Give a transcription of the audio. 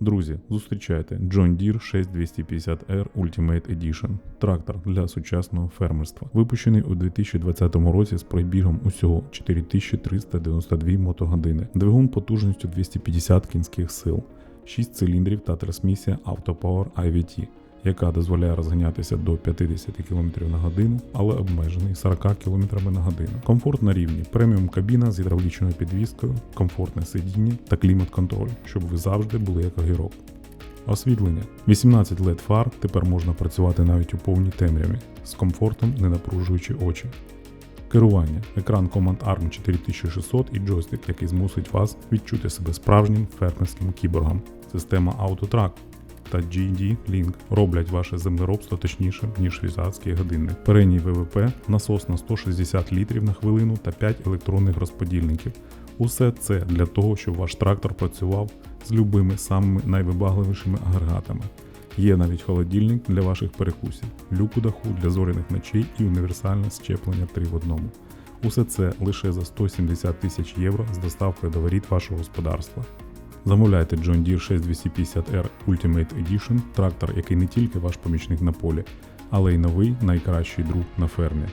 Друзі, зустрічайте John Deere 6250R Ultimate Edition. Трактор для сучасного фермерства. Випущений у 2020 році з пробігом усього 4392 мотогодини. Двигун потужністю 250 кінських сил, 6 циліндрів та трансмісія AutoPower IVT, яка дозволяє розганятися до 50 км на годину, але обмежений 40 км на годину. Комфорт на рівні, преміум кабіна з гідравлічною підвіскою, комфортне сидіння та клімат-контроль, щоб ви завжди були як огірок. Освітлення. 18 LED фар тепер можна працювати навіть у повній темряві, з комфортом не напружуючи очі. Керування. Екран Command ARM 4600 і джойстик, який змусить вас відчути себе справжнім фермерським кіборгом. Система AutoTrack та GD Link роблять ваше землеробство точнішим, ніж швейцарський годинник. Передній ВВП, насос на 160 літрів на хвилину та 5 електронних розподільників. Усе це для того, щоб ваш трактор працював з любими самими найвибагливішими агрегатами. Є навіть холодильник для ваших перекусів, люк у даху для зоряних ночей і універсальне щеплення 3 в одному. Усе це лише за 170 тисяч євро з доставкою до воріт вашого господарства. Замовляйте John Deere 6250R Ultimate Edition, трактор, який не тільки ваш помічник на полі, але й новий найкращий друг на фермі.